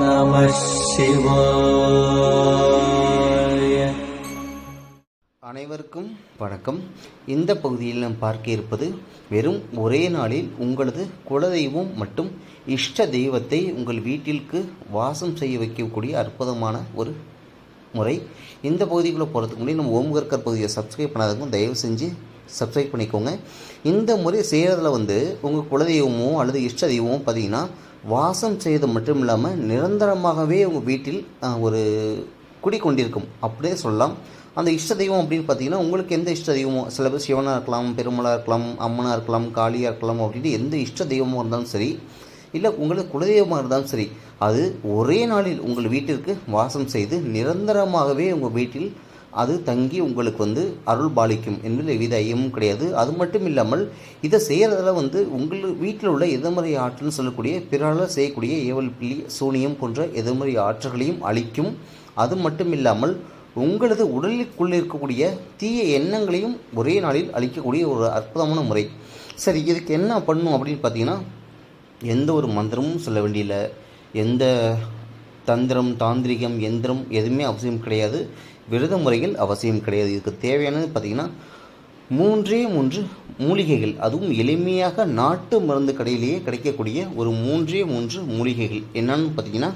நம அனைவருக்கும் வணக்கம். இந்த பகுதியில் நாம் பார்க்க இருப்பது வெறும் ஒரே நாளில் உங்களது குலதெய்வம் மற்றும் இஷ்ட தெய்வத்தை உங்கள் வீட்டிற்கு வாசம் செய்ய வைக்கக்கூடிய அற்புதமான ஒரு முறை. இந்த பகுதிக்குள்ளே போகிறதுக்கு முன்னாடி நம்ம ஓம்கர்கர் பகுதியை சப்ஸ்கிரைப் பண்ணாதவங்க தயவு செஞ்சு சப்ஸ்கிரைப் பண்ணிக்கோங்க. இந்த முறை செய்கிறதுல வந்து உங்கள் குலதெய்வமோ அல்லது இஷ்ட தெய்வமோ பார்த்தீங்கன்னா வாசம் செய்வது மட்டும் இல்லாமல் நிரந்தரமாகவே உங்கள் வீட்டில் ஒரு குடிக்கொண்டிருக்கும் அப்படியே சொல்லலாம். அந்த இஷ்ட தெய்வம் அப்படின்னு பார்த்தீங்கன்னா உங்களுக்கு எந்த இஷ்ட தெய்வமோ சில பேர் சிவனாக இருக்கலாம் பெருமளாக இருக்கலாம் அம்மனாக இருக்கலாம் காளியாக இருக்கலாம் அப்படின்னு எந்த இஷ்ட தெய்வமாக இருந்தாலும் சரி இல்லை உங்களுக்கு குலதெய்வமாக இருந்தாலும் சரி அது ஒரே நாளில் உங்கள் வீட்டிற்கு வாசம் செய்து நிரந்தரமாகவே உங்கள் வீட்டில் அது தங்கி உங்களுக்கு வந்து அருள் பாலிக்கும் என்பதில் எவ்வித ஐயமும் கிடையாது. அது மட்டும் இல்லாமல் இதை செய்கிறதால வந்து உங்கள் வீட்டில் உள்ள எதிர்மறை ஆற்றல்னு சொல்லக்கூடிய பிறால் செய்யக்கூடிய ஏவல் பிள்ளி சூனியம் போன்ற எதிர்மறை ஆற்றல்களையும் அழிக்கும். அது மட்டும் இல்லாமல் உங்களது உடலுக்குள்ளே இருக்கக்கூடிய தீய எண்ணங்களையும் ஒரே நாளில் அழிக்கக்கூடிய ஒரு அற்புதமான முறை. சரி இதுக்கு என்ன பண்ணும் அப்படின்னு பார்த்தீங்கன்னா எந்த ஒரு மந்திரமும் சொல்ல வேண்டியில்லை. எந்த தந்திரம் தாந்திரிகம் எந்திரம் எதுவுமே அவசியம் கிடையாது. விரத முறைகள் அவசியம் கிடையாது. இதுக்கு தேவையானது பார்த்திங்கன்னா மூன்றே மூன்று மூலிகைகள். அதுவும் எளிமையாக நாட்டு மருந்து கடையிலேயே கிடைக்கக்கூடிய ஒரு மூன்றே மூன்று மூலிகைகள். என்னன்னு பார்த்தீங்கன்னா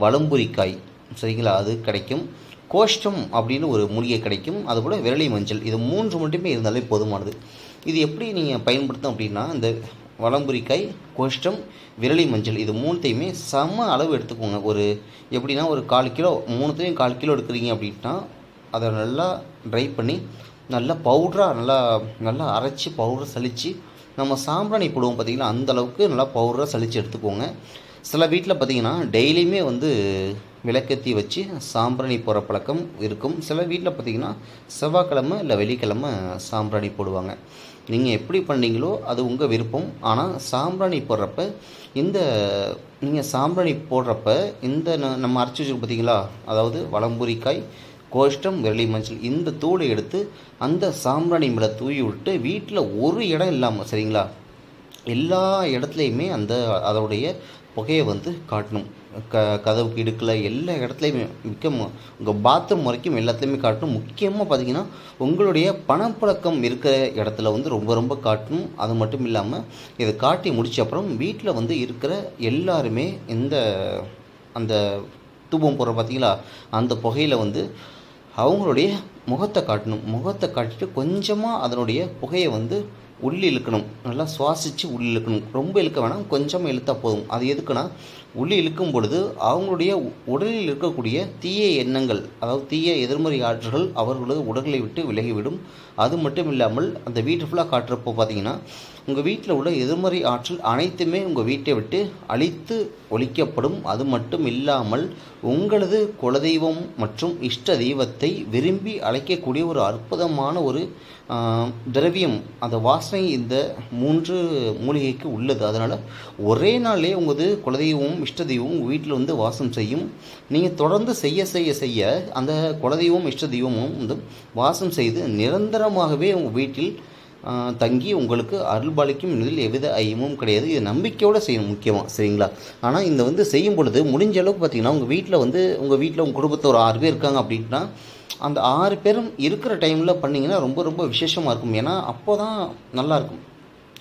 வளம்புரிக்காய். சரிங்களா? அது கிடைக்கும். கோஷ்டம் அப்படின்னு ஒரு மூலிகை கிடைக்கும். அதுபோல் விரலி மஞ்சள். இது மூன்று மட்டுமே இருந்தாலே போதுமானது. இது எப்படி நீங்கள் பயன்படுத்தும் அப்படின்னா இந்த வலம்புரிக்காய் கோஷ்டம் விரலி மஞ்சள் இது மூணுத்தையுமே சம அளவு எடுத்துக்கோங்க. ஒரு எப்படின்னா ஒரு கால் கிலோ மூணுத்தையும் கால் கிலோ எடுக்கிறீங்க அப்படின்னா அதை நல்லா ட்ரை பண்ணி நல்லா பவுடராக நல்லா நல்லா அரைச்சி பவுடர் சலித்து நம்ம சாம்பிராணி போடுவோம் பார்த்திங்கன்னா அந்த அளவுக்கு நல்லா பவுடராக சளிச்சு எடுத்துக்கோங்க. சில வீட்டில் பார்த்திங்கன்னா டெய்லியுமே வந்து விளக்கத்தி வச்சு சாம்பிராணி போகிற பழக்கம் இருக்கும். சில வீட்டில் பார்த்திங்கன்னா செவ்வாய்க்கிழமை இல்லை வெள்ளிக்கிழமை சாம்பிராணி போடுவாங்க. நீங்கள் எப்படி பண்ணீங்களோ அது உங்கள் விருப்பம். ஆனால் சாம்பிராணி போடுறப்ப இந்த நீங்கள் சாம்பிராணி போடுறப்ப இந்த ந- நம்ம அரைச்சி வச்சுருக்கோம் பார்த்தீங்களா அதாவது வலம்புரிக்காய் கோஷ்டம் விரலி மஞ்சள் இந்த தூளை எடுத்து அந்த சாம்பிராணி மேலே தூவி விட்டு வீட்டில் ஒரு இடம் இல்லாமல் சரிங்களா? எல்லா இடத்துலையுமே அந்த அதோடைய புகையை வந்து காட்டணும். க கதவுக்கு இடுக்கில் எல்லா இடத்துலையுமே மிக்க உங்கள் பாத்ரூம் வரைக்கும் எல்லாத்துலேயுமே காட்டணும் முக்கியமாக பார்த்தீங்கன்னா உங்களுடைய பணப்பழக்கம் இருக்கிற இடத்துல வந்து ரொம்ப ரொம்ப காட்டணும் அது மட்டும் இல்லாமல் இதை காட்டி முடிச்ச அப்புறம் வீட்டில் வந்து இருக்கிற எல்லாருமே இந்த அந்த தூபம் போடுற பார்த்தீங்களா அந்த புகையில் வந்து அவங்களுடைய முகத்தை காட்டணும். முகத்தை காட்டிட்டு கொஞ்சமாக அதனுடைய புகையை வந்து உள்ளே இழுக்கணும். நல்லா சுவாசித்து உள்ளே இழுக்கணும். ரொம்ப இழுக்க வேணாம். கொஞ்சமாக இழுத்தா போதும். அது எதுக்குன்னா உள்ளே இழுக்கும் பொழுது அவங்களுடைய உடலில் இருக்கக்கூடிய தீய எண்ணங்கள் அதாவது தீய எதிர்மறை ஆற்றல்கள் அவர்களது உடலை விட்டு விலகிவிடும். அது மட்டும் இல்லாமல் அந்த வீட்டு ஃபுல்லாக காட்டுறப்போ பார்த்தீங்கன்னா உங்கள் வீட்டில் உள்ள எதிர்மறை ஆற்றல் அனைத்துமே உங்கள் வீட்டை விட்டு அழித்து ஒழிக்கப்படும். அது மட்டும் இல்லாமல் உங்களது குலதெய்வம் மற்றும் இஷ்ட தெய்வத்தை விரும்பி அழைக்கக்கூடிய ஒரு அற்புதமான ஒரு திரவியம் அந்த வாசனை இந்த மூன்று மூலிகைக்கு உள்ளது. அதனால் ஒரே நாளே உங்களது குலதெய்வமும் இஷ்ட தெய்வமும் உங்கள் வீட்டில் வந்து வாசம் செய்யும். நீங்கள் தொடர்ந்து செய்ய செய்ய செய்ய அந்த குலதெய்வம் இஷ்ட தெய்வமும் வந்து வாசம் செய்து நிரந்தரமாகவே உங்கள் வீட்டில் தங்கி உங்களுக்கு அருள்பாலிக்கும் இதில் எவ்வித ஐயமும் கிடையாது. இது நம்பிக்கையோடு செய்யணும் முக்கியமாக சரிங்களா? ஆனால் இந்த வந்து செய்யும் பொழுது முடிஞ்ச அளவுக்கு பார்த்தீங்கன்னா உங்கள் வீட்டில் வந்து உங்கள் வீட்டில் உங்கள் குடும்பத்தில் ஒரு ஆறு பேர் இருக்காங்க அப்படின்னா அந்த ஆறு பேரும் இருக்கிற டைமில் பண்ணிங்கன்னா ரொம்ப ரொம்ப விசேஷமாக இருக்கும். ஏன்னா அப்போ தான் நல்லாயிருக்கும்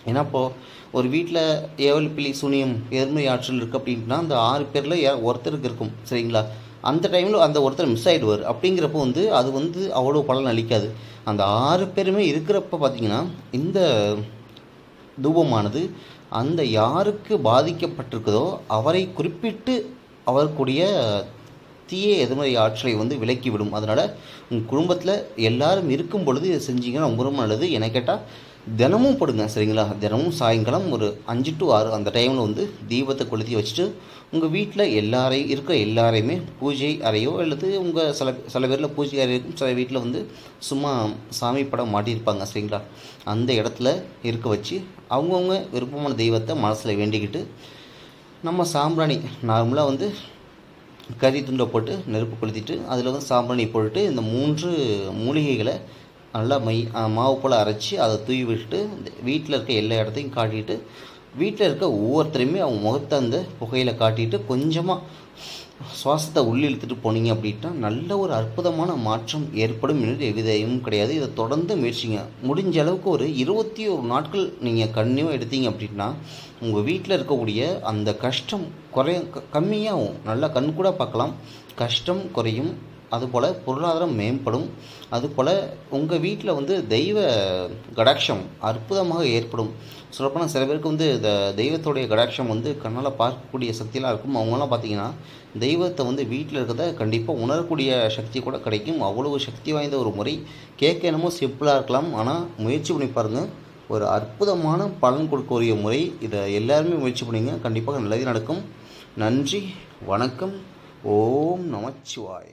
ஏன்னா இப்போது ஒரு வீட்டில் ஏவல் பிள்ளி சுனியம் எதிர்மறை ஆற்றல் இருக்குது அப்படின்னா அந்த ஆறு பேரில் ஒருத்தருக்கு இருக்கும் சரிங்களா? அந்த டைமில் அந்த ஒருத்தர் மிஸ் ஆகிடுவார் அப்படிங்கிறப்போ வந்து அது வந்து அவ்வளோ பலன் அளிக்காது. அந்த ஆறு பேருமே இருக்கிறப்ப பார்த்தீங்கன்னா இந்த தூபமானது அந்த யாருக்கு பாதிக்கப்பட்டிருக்குதோ அவரை குறிப்பிட்டு அவருக்குடைய தீய எதிர்மறை ஆற்றலை வந்து விலக்கிவிடும் அதனால் உங்கள் குடும்பத்தில் எல்லாரும் இருக்கும் பொழுது இதை செஞ்சீங்கன்னா ரொம்ப ரொம்ப நல்லது. என்னை கேட்டால் தினமும் போடுங்க சரிங்களா? தினமும் சாயங்காலம் ஒரு அஞ்சு டு ஆறு அந்த டைமில் வந்து தீபத்தை கொளுத்தி வச்சுட்டு உங்கள் வீட்டில் எல்லாரையும் இருக்க எல்லாரையுமே பூஜை அறையோ அல்லது உங்கள் சில சில பேரில் பூஜை அறை இருக்கும் சில வீட்டில் வந்து சும்மா சாமி படம் மாட்டியிருப்பாங்க சரிங்களா? அந்த இடத்துல இருக்க வச்சு அவங்கவுங்க விருப்பமான தெய்வத்தை மனசில் வேண்டிக்கிட்டு நம்ம சாம்பிராணி நார்மலாக வந்து கறி துண்டை போட்டு நெருப்பு கொளுத்திட்டு அதில் வந்து சாம்பிராணி போட்டுட்டு இந்த மூன்று மூலிகைகளை நல்லா மை மாவு போல் அரைச்சி அதை தூவி விட்டுட்டு வீட்டில் இருக்க எல்லா இடத்தையும் காட்டிட்டு வீட்டில் இருக்க ஒவ்வொருத்தரையுமே அவங்க முகத்தை அந்த புகையில் காட்டிட்டு கொஞ்சமாக சுவாசத்தை உள்ளே இழுத்துட்டு போனீங்க அப்படின்னா நல்ல ஒரு அற்புதமான மாற்றம் ஏற்படும் என்று எவ்விதையும் கிடையாது. இதை தொடர்ந்து முயற்சிங்க. முடிஞ்ச அளவுக்கு ஒரு இருபத்தி ஒரு நாட்கள் நீங்கள் கண்ணியாக எடுத்தீங்க அப்படின்னா உங்கள் வீட்டில் இருக்கக்கூடிய அந்த கஷ்டம் குறைய க- கம்மியாகும் நல்லா கண் கூட பார்க்கலாம். கஷ்டம் குறையும். அதுபோல் பொருளாதாரம் மேம்படும். அதுபோல் உங்கள் வீட்டில் வந்து தெய்வ கடாட்சம் அற்புதமாக ஏற்படும். சொல்லப்போனால் சில பேருக்கு வந்து இந்த தெய்வத்தோடைய கடாட்சம் வந்து கண்ணால் பார்க்கக்கூடிய சக்தியெலாம் இருக்கும். அவங்களாம் பார்த்தீங்கன்னா தெய்வத்தை வந்து வீட்டில் இருக்கிறத கண்டிப்பாக உணரக்கூடிய சக்தி கூட கிடைக்கும். அவ்வளவு சக்தி வாய்ந்த ஒரு முறை. கேட்க என்னமோ சிம்பிளாக இருக்கலாம். ஆனால் முயற்சி பண்ணி பாருங்கள் ஒரு அற்புதமான பலன் கொடுக்கக்கூடிய முறை. இதை எல்லாருமே முயற்சி பண்ணுங்க. கண்டிப்பாக நல்லதே நடக்கும். நன்றி. வணக்கம். ஓம் நமச்சிவாய